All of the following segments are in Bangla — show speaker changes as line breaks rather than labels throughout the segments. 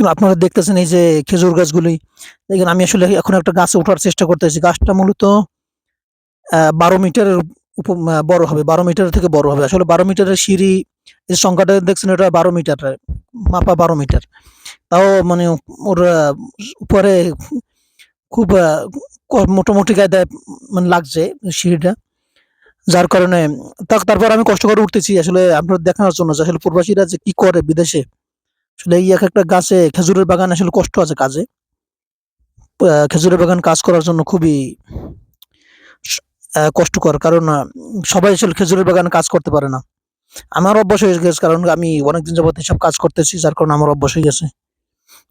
আসলে আপনারা দেখতেছেন এই যে খেজুর গাছগুলি। দেখেন, আমি আসলে এখন একটা গাছে ওঠার চেষ্টা করতেছি। গাছটা মূলত বারো মিটারের বড় হবে। বারো মিটার থেকে বড় হবে। আসলে বারো মিটারের সিঁড়ি এই সংখ্যাটা দেখছেন এটা বারো মিটার। মাপা বারো মিটার। তাও মানে ওর উপরে খুব মোটামুটি গায়ে মানে লাগছে সিঁড়িটা। যার কারণে তারপর আমি কষ্ট করে উঠতেছি। আসলে আপনার দেখানোর জন্য যে আসলে প্রবাসীরা যে কি করে বিদেশে আসলে এই এক একটা গাছে খেজুরের বাগান আসলে কষ্ট আছে কাজে। খেজুরের বাগান কাজ করার জন্য খুবই কষ্টকর, কারণ সবাই আসলে খেজুরের বাগান কাজ করতে পারে না। আমার অভ্যাস হয়ে গেছে, কারণ আমি অনেকদিন যাবত এসব কাজ করতেছি, যার কারণে আমার অভ্যাস হয়ে গেছে।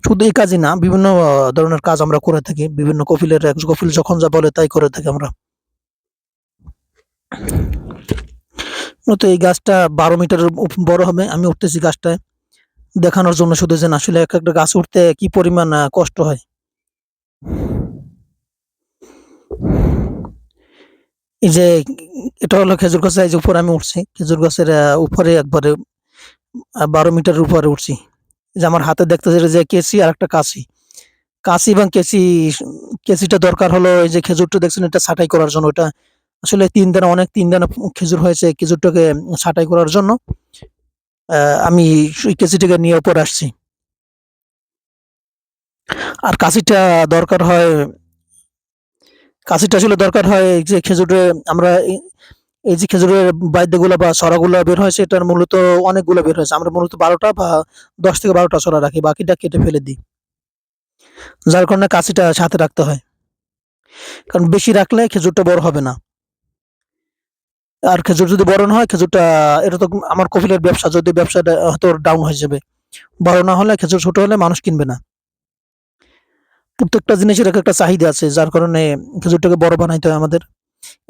শুধু এই কাজই না, বিভিন্ন ধরনের কাজ আমরা করে থাকি, বিভিন্ন কফিলের কফিল যখন যা বলে তাই করে থাকি আমরা। তো এই গাছটা বারো মিটার বড় হবে, আমি উঠতেছি গাছটায়। দেখানোর জন্য শুধু যে আসলে এক একটা গাছ উঠতে কি পরিমাণ কষ্ট হয়? এই যে, এটা হলো খেজুর গাছের এই যে উপরে আমি উঠছি। খেজুর গাছের উপরে একবারে বারো মিটারের উপরে উঠছি। যে আমার হাতে দেখতেছে যে কেসি আর একটা কাশি কাশি এবং কেসি কেসিটা দরকার হলো, এই যে খেজুরটা দেখছেন, এটা ছাঁটাই করার জন্য। এটা আসলে তিন দানা, অনেক তিন দানা খেজুর হয়েছে খেজুরটাকে ছাঁটাই করার জন্য। আমি ওই কেসিটাকে নিয়ে উপরে আসছি। আর কাশিটা দরকার হয়, কাশিটা আসলে দরকার হয় যে খেজুরে আমরা এই- যে খেজুরের বাদ্যগুলো বা ছড়াগুলো বের হয় এটার মূলত অনেকগুলো বের হয়েছে। আমরা মূলত বারোটা বা দশ থেকে বারোটা ছড়া রাখি, বাকিটা কেটে ফেলে দিই। যার কারণে কাশিটা সাথে রাখতে হয়। কারণ বেশি রাখলে খেজুরটা বড় হবে না। আর খেজুর যদি বড় না হয়, খেজুরটা, এটা তো আমার কফিলের ব্যবসা, যদি ব্যবসাটা হয়তো ডাউন হয়ে যাবে। বড় না হলে, খেজুর ছোট হলে মানুষ কিনবে না। প্রত্যেকটা জিনিসের এক একটা চাহিদা আছে, যার কারণে খেজুরটাকে বড় বানাইতে হয় আমাদের।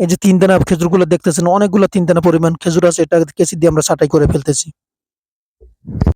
এই যে তিন দানা খেজুরগুলো দেখতেছেন, অনেকগুলো তিন দানা পরিমাণ খেজুর আছে এটা কেসি দিয়ে আমরা ছাটাই করে ফেলতেছি।